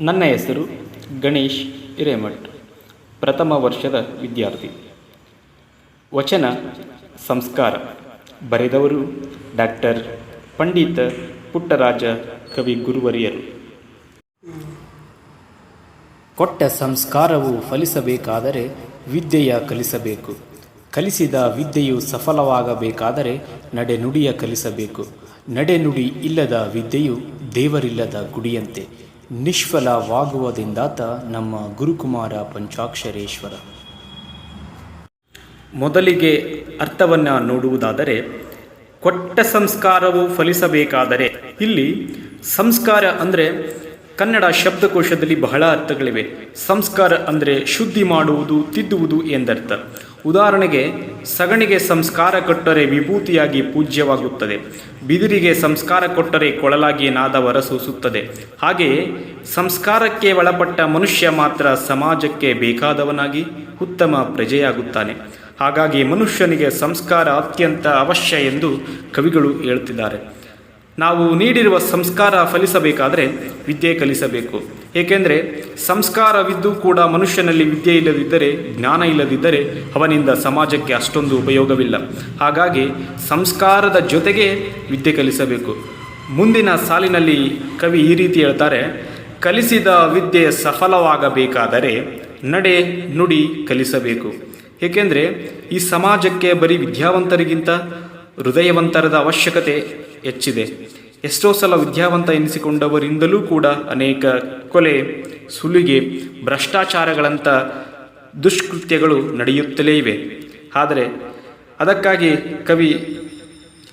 ನನ್ನ ಹೆಸರು ಗಣೇಶ್ ಹಿರೇಮಠ್, ಪ್ರಥಮ ವರ್ಷದ ವಿದ್ಯಾರ್ಥಿ. ವಚನ, ಸಂಸ್ಕಾರ. ಬರೆದವರು ಡಾಕ್ಟರ್ ಪಂಡಿತ ಪುಟ್ಟರಾಜ ಕವಿ ಗುರುವರಿಯರು. ಕೊಟ್ಟ ಸಂಸ್ಕಾರವು ಫಲಿಸಬೇಕಾದರೆ ವಿದ್ಯೆಯ ಕಲಿಸಬೇಕು. ಕಲಿಸಿದ ವಿದ್ಯೆಯು ಸಫಲವಾಗಬೇಕಾದರೆ ನಡೆನುಡಿಯ ಕಲಿಸಬೇಕು. ನಡೆನುಡಿ ಇಲ್ಲದ ವಿದ್ಯೆಯು ದೇವರಿಲ್ಲದ ಗುಡಿಯಂತೆ. ನಿಷ್ಫಲವಾಗುವುದೆಂದಾತ ನಮ್ಮ ಗುರುಕುಮಾರ ಪಂಚಾಕ್ಷರೇಶ್ವರ. ಮೊದಲಿಗೆ ಅರ್ಥವನ್ನು ನೋಡುವುದಾದರೆ ಕೊಟ್ಟ ಸಂಸ್ಕಾರವು ಫಲಿಸಬೇಕಾದರೆ ಇಲ್ಲಿ ಸಂಸ್ಕಾರ ಅಂದರೆ ಕನ್ನಡ ಶಬ್ದಕೋಶದಲ್ಲಿ ಬಹಳ ಅರ್ಥಗಳಿವೆ. ಸಂಸ್ಕಾರ ಅಂದರೆ ಶುದ್ಧಿ ಮಾಡುವುದು, ತಿದ್ದುವುದು ಎಂದರ್ಥ. ಉದಾಹರಣೆಗೆ, ಸಗಣಿಗೆ ಸಂಸ್ಕಾರ ಕೊಟ್ಟರೆ ವಿಭೂತಿಯಾಗಿ ಪೂಜ್ಯವಾಗುತ್ತದೆ. ಬಿದಿರಿಗೆ ಸಂಸ್ಕಾರ ಕೊಟ್ಟರೆ ಕೊಳಲಾಗಿ ನಾದ ಹೊರಸೂಸುತ್ತದೆ. ಹಾಗೆಯೇ ಸಂಸ್ಕಾರಕ್ಕೆ ಒಳಪಟ್ಟ ಮನುಷ್ಯ ಮಾತ್ರ ಸಮಾಜಕ್ಕೆ ಬೇಕಾದವನಾಗಿ, ಉತ್ತಮ ಪ್ರಜೆಯಾಗುತ್ತಾನೆ. ಹಾಗಾಗಿ ಮನುಷ್ಯನಿಗೆ ಸಂಸ್ಕಾರ ಅತ್ಯಂತ ಅವಶ್ಯ ಎಂದು ಕವಿಗಳು ಹೇಳುತ್ತಿದ್ದಾರೆ ನಾವು ನೀಡಿರುವ ಸಂಸ್ಕಾರ ಫಲಿಸಬೇಕಾದರೆ ವಿದ್ಯೆ ಕಲಿಸಬೇಕು. ಏಕೆಂದರೆ ಸಂಸ್ಕಾರವಿದ್ದು ಕೂಡ ಮನುಷ್ಯನಲ್ಲಿ ವಿದ್ಯೆ ಇಲ್ಲದಿದ್ದರೆ, ಜ್ಞಾನ ಇಲ್ಲದಿದ್ದರೆ ಅವನಿಂದ ಸಮಾಜಕ್ಕೆ ಅಷ್ಟೊಂದು ಉಪಯೋಗವಿಲ್ಲ. ಹಾಗಾಗಿ ಸಂಸ್ಕಾರದ ಜೊತೆಗೆ ವಿದ್ಯೆ ಕಲಿಸಬೇಕು. ಮುಂದಿನ ಸಾಲಿನಲ್ಲಿ ಕವಿ ಈ ರೀತಿ ಹೇಳ್ತಾರೆ, ಕಲಿಸಿದ ವಿದ್ಯೆ ಸಫಲವಾಗಬೇಕಾದರೆ ನಡೆ ನುಡಿ ಕಲಿಸಬೇಕು. ಏಕೆಂದರೆ ಈ ಸಮಾಜಕ್ಕೆ ಬರೀ ವಿದ್ಯಾವಂತರಿಗಿಂತ ಹೃದಯವಂತರದ ಅವಶ್ಯಕತೆ ಹೆಚ್ಚಿದೆ. ಎಷ್ಟೋ ಸಲ ವಿದ್ಯಾವಂತ ಎನಿಸಿಕೊಂಡವರಿಂದಲೂ ಕೂಡ ಅನೇಕ ಕೊಲೆ, ಸುಲಿಗೆ, ಭ್ರಷ್ಟಾಚಾರಗಳಂಥ ದುಷ್ಕೃತ್ಯಗಳು ನಡೆಯುತ್ತಲೇ ಇವೆ. ಆದರೆ ಅದಕ್ಕಾಗಿ ಕವಿ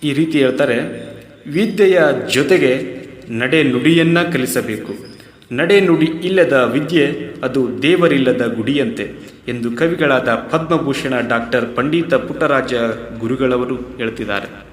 ಈ ರೀತಿ ಹೇಳ್ತಾರೆ, ವಿದ್ಯೆಯ ಜೊತೆಗೆ ನಡೆ ನುಡಿಯನ್ನು ಕಲಿಸಬೇಕು. ನಡೆ ನುಡಿ ಇಲ್ಲದ ವಿದ್ಯೆ ಅದು ದೇವರಿಲ್ಲದ ಗುಡಿಯಂತೆ ಎಂದು ಕವಿಗಳಾದ ಪದ್ಮಭೂಷಣ ಡಾಕ್ಟರ್ ಪಂಡಿತ ಪುಟ್ಟರಾಜ ಗುರುಗಳವರು ಹೇಳ್ತಿದ್ದಾರೆ.